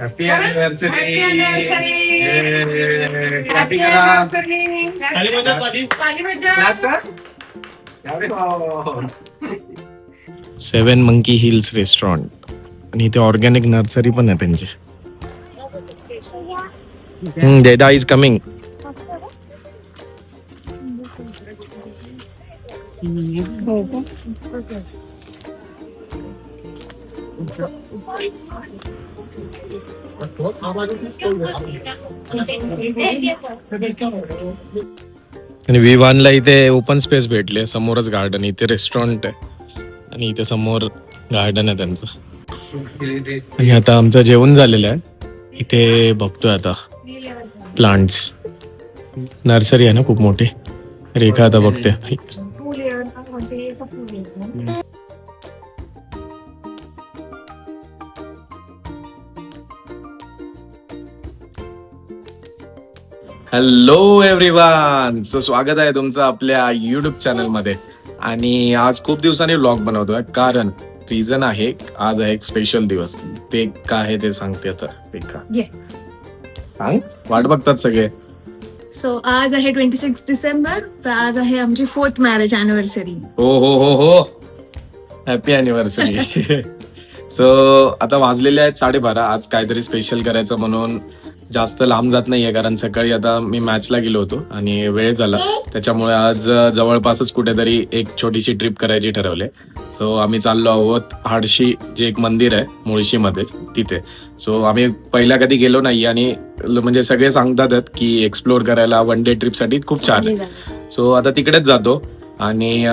Happy anniversary Happy anniversary. Happy Happy करा. सेवन monkey hills restaurant आणि इथे ऑर्गॅनिक नर्सरी पण आहे त्यांची. डेडा इज कमिंग आणि विवानला इथे ओपन स्पेस भेटले समोरच गार्डन इथे रेस्टॉरंट आहे. आणि इथे समोर गार्डन आहे त्यांचं. आणि आता आमचं जेवण झालेलं आहे. इथे बघतोय आता. प्लांट्स नर्सरी आहे ना खूप मोठी. रेखा आता बघते. हॅलो एव्हरीवन सो स्वागत आहे तुमचं आपल्या युट्यूब चॅनलमध्ये आणि आज खूप दिवसांनी व्लॉग बनवतोय. कारण रिझन आहे आज आहे एक स्पेशल दिवस. ते काय आहे ते सांगते आता रेखा ये. सांग. वाट बघतात सगळे. सो आज आहे ट्वेंटी सिक्स डिसेंबर तर आज आहे आमची फोर्थ मॅरेज अॅनिव्हर्सरी हो हो हो हो. हॅपी अॅनिव्हर्सरी सो आता वाजलेले आहेत साडेबारा. आज काहीतरी स्पेशल करायचं म्हणून जास्त लांब जात नाहीये कारण सकाळी आता मी मॅचला गेलो होतो आणि वेळ झाला. त्याच्यामुळे आज जवळपासच कुठेतरी एक छोटीशी ट्रिप करायची ठरवले सो आम्ही चाललो आहोत हाडशी जे एक मंदिर आहे मुळशीमध्येच तिथे. सो आम्ही पहिल्या कधी गेलो नाही आणि म्हणजे सगळे सांगतात की एक्सप्लोर करायला वन डे ट्रिपसाठी खूप छान आहे. सो आता तिकडेच जातो आणि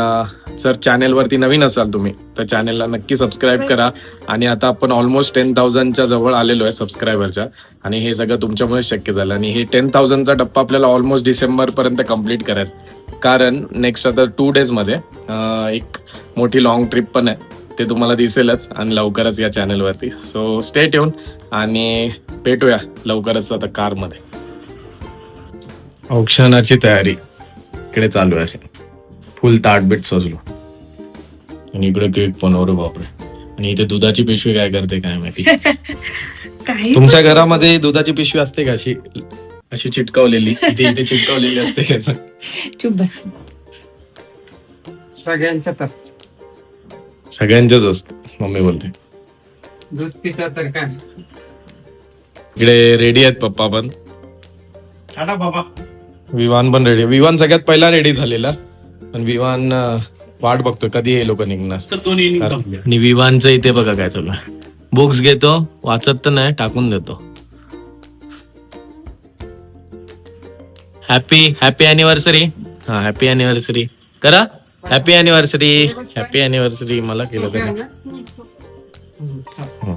अं, जर चॅनेल वरती नवीन असाल तुम्ही तर चॅनेलला नक्की सबस्क्राईब करा. आणि आता आपण ऑलमोस्ट टेन थाउजंडच्या जवळ आलेलो आहे सबस्क्रायबरच्या आणि हे सगळं तुमच्यामुळे शक्य झालं. आणि हे टेन थाउजंडचा टप्पा आपल्याला ऑलमोस्ट डिसेंबर पर्यंत कंप्लीट करायचं. कारण नेक्स्ट आता टू डेजमध्ये अं, एक मोठी लॉंग ट्रिप पण आहे. ते तुम्हाला दिसेलच आणि लवकरच या चॅनेलवरती सो स्टेट येऊन आणि भेटूया लवकरच आता कारमध्ये औक्षणाची तयारी. इकडे चालू आहे. फुल ताटबीट सजलो. आणि इकडे केक बनवतो बापरे. आणि इथे दुधाची पिशवी काय करते काय माहिती? काही तुमच्या घरामध्ये दुधाची पिशवी असते का अशी? अशी चिटकवलेली. इथे इथे चिटकवलेली असते का? चुप बस. सगळ्यांच्यात असत. सगळ्यांच्याच असते. मम्मी बोलते. दूध पिता तर काय? इकडे रेडी आहेत पप्पा पण. टाटा बाबा. विवान पण रेडी विवान सगळ्यात पहिला रेडी झालेला. पण विवान अं, वाट बघतोय. कधी हे लोक निघणार? सर दोन इनिंग संपले. आणि विवानचं इथे बघा काय चालू आहे. बुक्स घेतो वाचत तर नाही टाकून देतो. हॅपी हॅपी अॅनिव्हर्सरी हा हॅपी अॅनिव्हर्सरी करा. हॅपी अॅनिव्हर्सरी हॅपी अॅनिव्हर्सरी मला केलं त्याने. हं.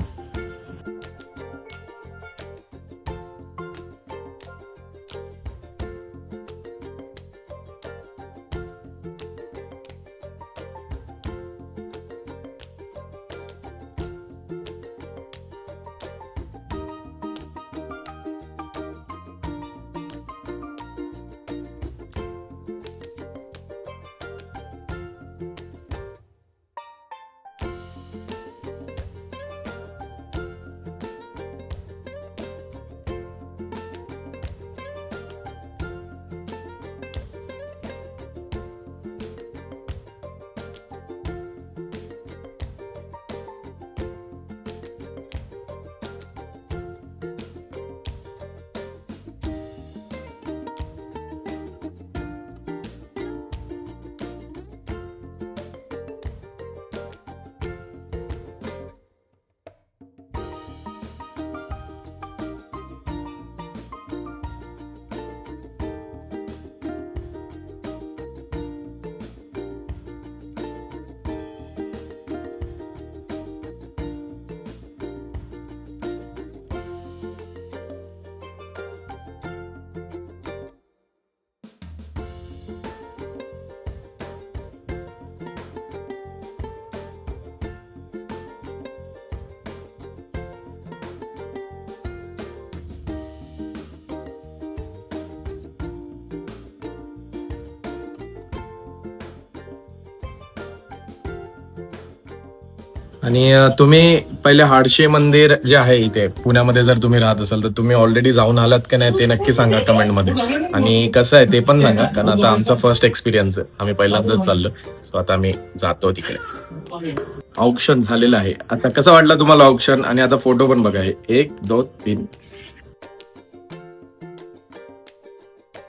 आणि तुम्ही पहिले हाडशे मंदिर जे आहे इथे पुण्यामध्ये जर तुम्ही राहत असाल तर तुम्ही ऑलरेडी जाऊन आलात की नाही ते नक्की सांगा कमेंटमध्ये आणि कसं आहे ते पण सांगा कारण आता आमचा फर्स्ट एक्सपिरियन्स आहे. आम्ही पहिल्यांदाच चाललो. सो आता आम्ही जातो तिकडे. ऑप्शन झालेलं आहे. आता कसं वाटलं तुम्हाला ऑप्शन आणि आता फोटो पण बघा एक दोन तीन.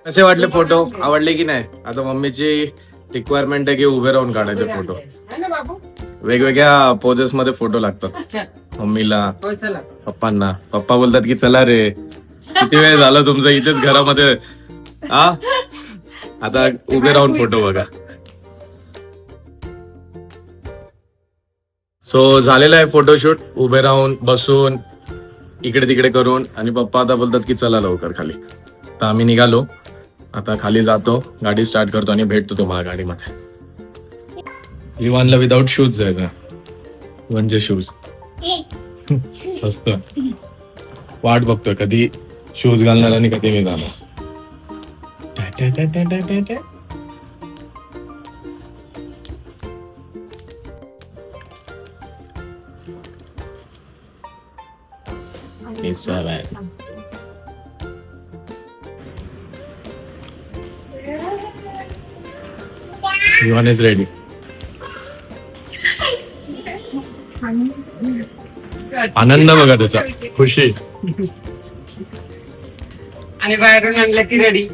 कसे वाटले फोटो आवडले की नाही? आता मम्मीची रिक्वायरमेंट आहे की उभे राहून काढायचे फोटो वेगवेगळ्या पोजेस मध्ये फोटो लागतात. मम्मीला चला. पप्पांना. पप्पा बोलतात की चला रे किती वेळ झाला तुमचं इथेच घरामध्ये? हा आता उभे राहून फोटो बघा. सो झालेला आहे फोटोशूट उभे राहून बसून इकडे तिकडे करून. आणि पप्पा आता बोलतात की चला लवकर खाली. तर आम्ही निघालो. आता खाली जातो. गाडी स्टार्ट करतो आणि भेटतो तुम्हाला गाडीमध्ये. विवानला विदाऊट शूज जायचं. म्हणजे शूज मस्त. वाट बघतोय कधी शूज घालणार आणि कधी मी जाणार. टा टा टा टा टा टा आनंद बघा त्याचा. खुशी. आणि बाहेरून आणलं की रेडी.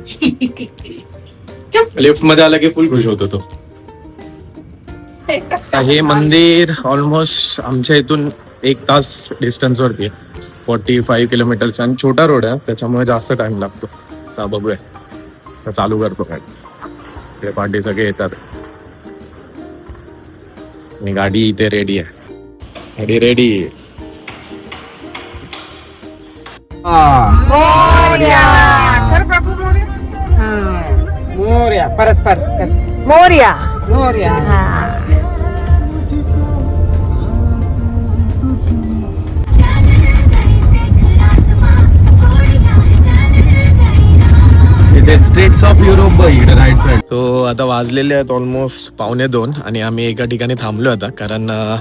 लिफ्टमध्ये आला की फुल खुश होतो तो. हे मंदिर ऑलमोस्ट आमच्या इथून एक तास डिस्टन्स वरती आहे. फोर्टी फाईव्ह किलोमीटरचा आणि छोटा रोड आहे. त्याच्यामुळे जास्त टाइम लागतो. आता बघूया. चालू करतो काय. इकडे पार्टी सगळे येतात. आणि गाडी इथे रेडी आहे. गाडी रेडी मोर्या. परत परत. मोर्या. मोर्या. इथे स्ट्रीट्स ऑफ युरोप इकडे राईट साइड तो आता वाजलेले आहेत ऑलमोस्ट पावणे दोन आणि आम्ही एका ठिकाणी थांबलो आता कारण अं,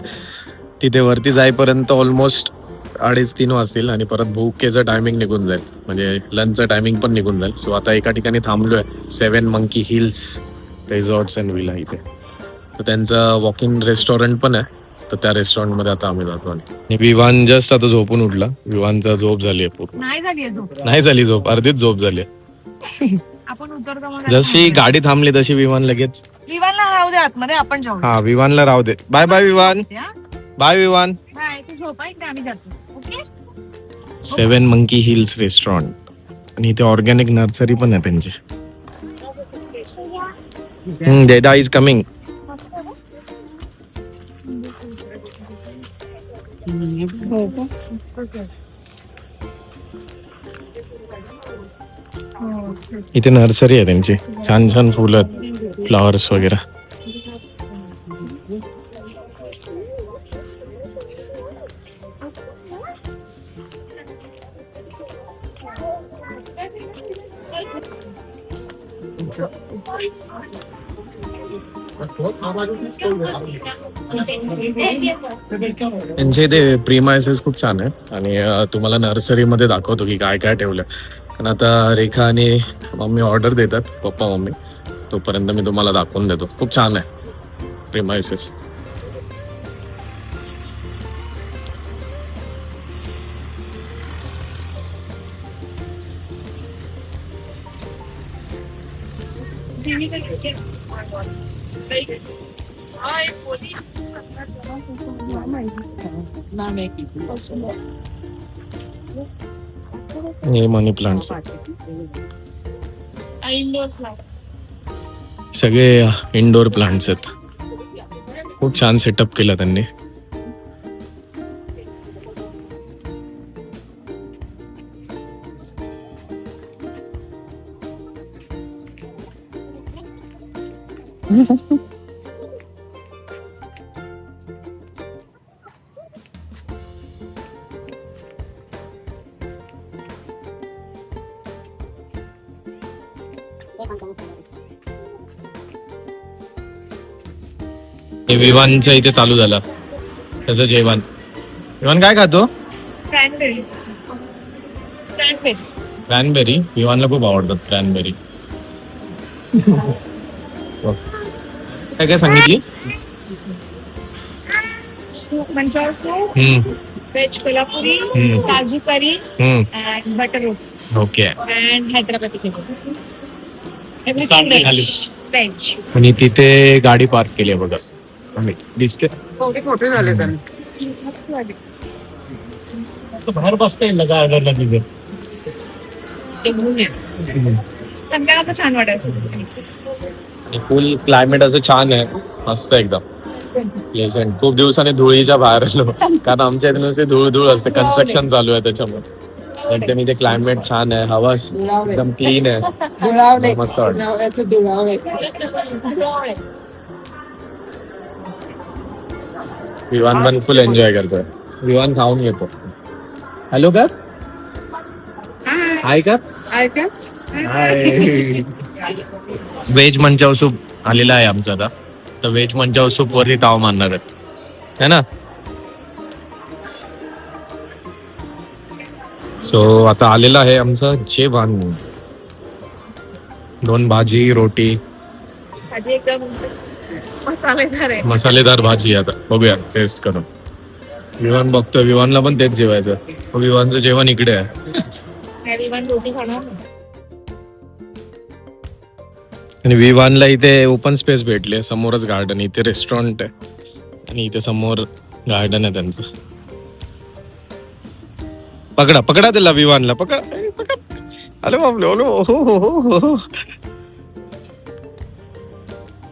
तिथे वरती जाईपर्यंत ऑलमोस्ट अडीच तीन वाजतील आणि परत भूकेचं टायमिंग निघून जाईल. म्हणजे लंचचं टायमिंग पण निघून जाईल. सो आता एका ठिकाणी थांबलोय. Seven monkey hills resorts and villa इथे. तर त्यांचं वॉकिंग रेस्टॉरंट पण आहे. तर त्या रेस्टॉरंटमध्ये आता आम्ही जातो आणि विवान जस्ट आता झोपून उठला. विवानचा झोप झाली आहे पूर्ण. नाही झाली आहे झोप. अर्धीच झोप झाली आहे. जशी गाडी थांबली तशी विमान लगेच विवानला राहू दे आतमध्ये आपण जाऊ हा विमानला राहू दे. बाय बाय विमान बाय झोपा इकडे आम्ही जातो. Seven monkey hills restaurant. आणि इथे ऑर्गॅनिक नर्सरी पण आहे त्यांची. डेटा इज कमिंग इथे नर्सरी आहे त्यांची. छान छान फुलं फ्लॉवर्स वगैरे. त्यांचे ते प्रीमायसेस खूप छान आहे आणि तुम्हाला नर्सरीमध्ये दाखवतो की काय काय ठेवलं कारण आता रेखा आणि मम्मी ऑर्डर देतात पप्पा मम्मी. तोपर्यंत मी तुम्हाला दाखवून देतो. खूप छान आहे. प्रीमायसेस हे मनी प्लांट्स सगळे इंडोर प्लांट्स आहेत. खूप छान सेटअप केला त्यांनी. हे विमानच्या इथे चालू झाला. त्याचं जेवण. जेवण काय खातो? क्रॅनबेरी क्रॅनबेरी विवानला खूप आवडतात क्रॅनबेरी काय काय सांगितली? Soup manchow soup hmm, veg Kolhapuri hmm. Kaju curry hmm, and butter roti okay and Hyderabadi खाली. आणि तिथे गाडी पार्क केली आहे बघा. आम्ही दिसते थोडे झाले त्यांनी. बाहेर बसता येईल ना गार्डनला तिथे. ते घेऊन या. संध्याकाळचं छान वाटायचं. फुल क्लायमेट असं छान आहे. मस्त एकदम. प्लेझंट खूप दिवसाने धुळीच्या बाहेर आलो. कारण आमच्या इथे नुसते धूळ धूळ असते कन्स्ट्रक्शन चालू आहे त्याच्यामुळे. एकदम इथे क्लायमेट छान आहे हवा एकदम क्लीन आहे मस्त विवान पण फुल एन्जॉय करतोय विवान खाऊन घेतो हॅलो का हाय का ऐका व्हेज मंचाव सूप आलेला आहे आमचा आता तर व्हेज मंचाव सूप वरती ताव मारणार आहे है ना सो आता आलेला आहे आमचं जेवण. दोन भाजी रोटी. भाजी एकदम मसालेदार आहे. मसालेदार भाजी आता. बघूया टेस्ट करून. विवान बघतोय विवानला पण तेच जेवायचं. तो विवानचं जेवण इकडे आहे. रोटी खाणार नाही. आणि विवानला इथे ओपन स्पेस भेटले समोरच गार्डन इथे रेस्टॉरंट आहे. आणि इथे समोर गार्डन आहे त्यांचं. पकडा पकडा त्याला विवानला पकड. ए, पकड अरे बापले ओलो हो हो हो हो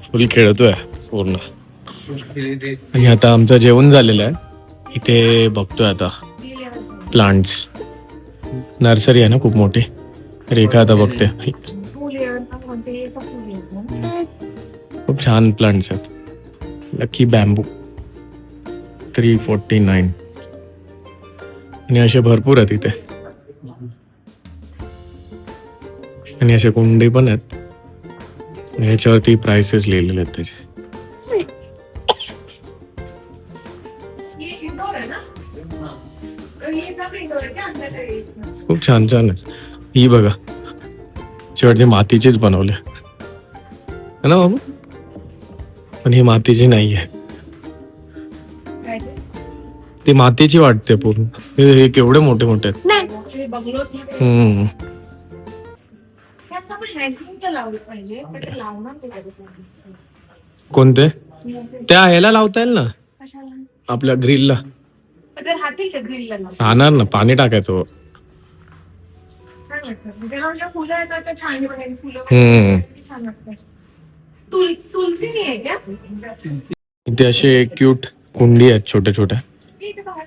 फुल खेळतोय पूर्ण. आणि आता आमचं जेवण झालेलं आहे. इथे बघतोय आता प्लांट्स नर्सरी आहे ना खूप मोठी. रेखा आता बघते. म्हणजे फुल येतं. खूप छान प्लांट्स आहेत. Lucky bamboo three forty nine आणि असे भरपूर आहेत इथे. आणि असे कुंडी पण आहेत. आणि ह्याच्यावरती प्राइसेस लिहिलेले आहेत त्याचे. खूप छान छान आहे. ही बघा. शेवटी मातीचीच बनवले है ना बाबू? पण ही मातीची नाही आहे ती मातीची वाटते पूर्ण. हे केवढे मोठे मोठे आहेत. हम्म. कोणते? त्या ह्याला लावता येईल ना? कशाला? आपल्या ग्रिलला? राहणार ना पाणी टाकायचं. म्हणजे ना फुलं येतात तर छान बघायला फुलं हम्म. इथे असे क्यूट कुंडी आहेत छोट्या छोट्या. इथे बाहेर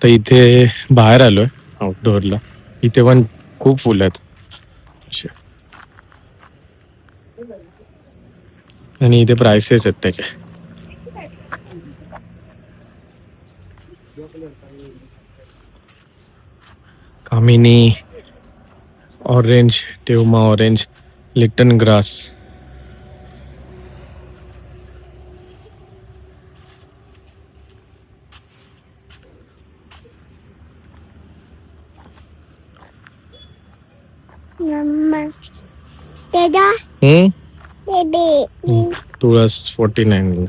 तर इथे बाहेर आलोय आउटडोअरला इथे पण खूप फुलं आहेत. आणि इथे प्राइसेस आहेत त्याचे. Kamini orange टेवमा orange Lipton grass Mama. Dada, hmm baby. तुळस फोर्टी नाईन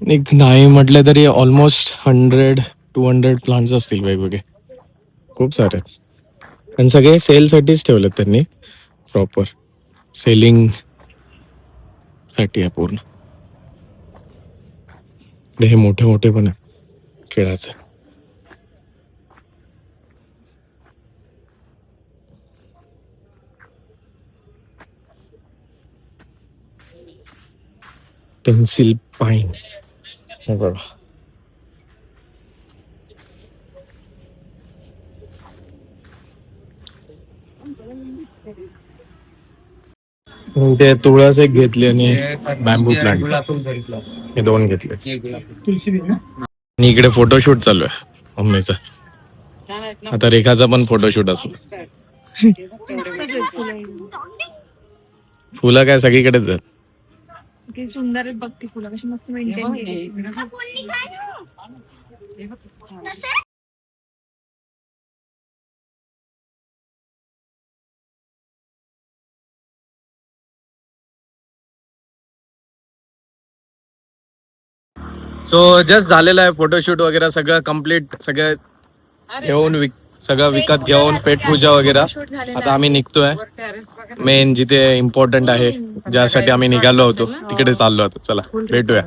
एक नाही म्हटलं तरी almost hundred two hundred plants असतील वेगवेगळे. खूप सारे. आहेत. आणि सगळे सेलसाठीच ठेवलेत त्यांनी. प्रॉपर सेलिंगसाठी आहे पूर्ण. हे मोठे मोठे पण आहे खेळाचे पेन्सिल पाईन हे बघा ते तुळस एक घेतली आणि बॅम्बू प्लांट हे दोन घेतले. तुळशी आणि इकडे फोटोशूट चालू आहे मम्मीचा. आता रेखाचा पण फोटोशूट असतो. फुलं काय सगळीकडेच आहेत. किती सुंदर आहेत बघ ती फुलं कशी मस्त मेंटेन केली. सो जस्ट झालेलं आहे फोटोशूट वगैरे सगळं कंप्लीट सगळं घेऊन विक सगळं विकत घेऊन पेटपूजा वगैरे. आता आम्ही निघतोय. मेन जिथे इम्पॉर्टंट आहे ज्यासाठी आम्ही निघालो होतो. तिकडे चाललो होतो चला भेटूया.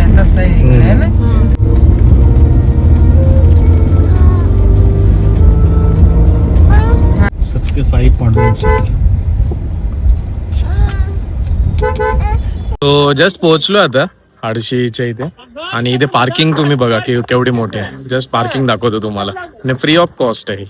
आहे तसं आहे इकडे है ना सत्यसाई पांडुरंग क्षेत्र तो जस्ट पोहोचलो आता आडशीच्या इथे. आणि इथे पार्किंग तुम्ही बघा की केवढी मोठी आहे. जस्ट पार्किंग दाखवतो तुम्हाला. आणि फ्री ऑफ कॉस्ट आहे.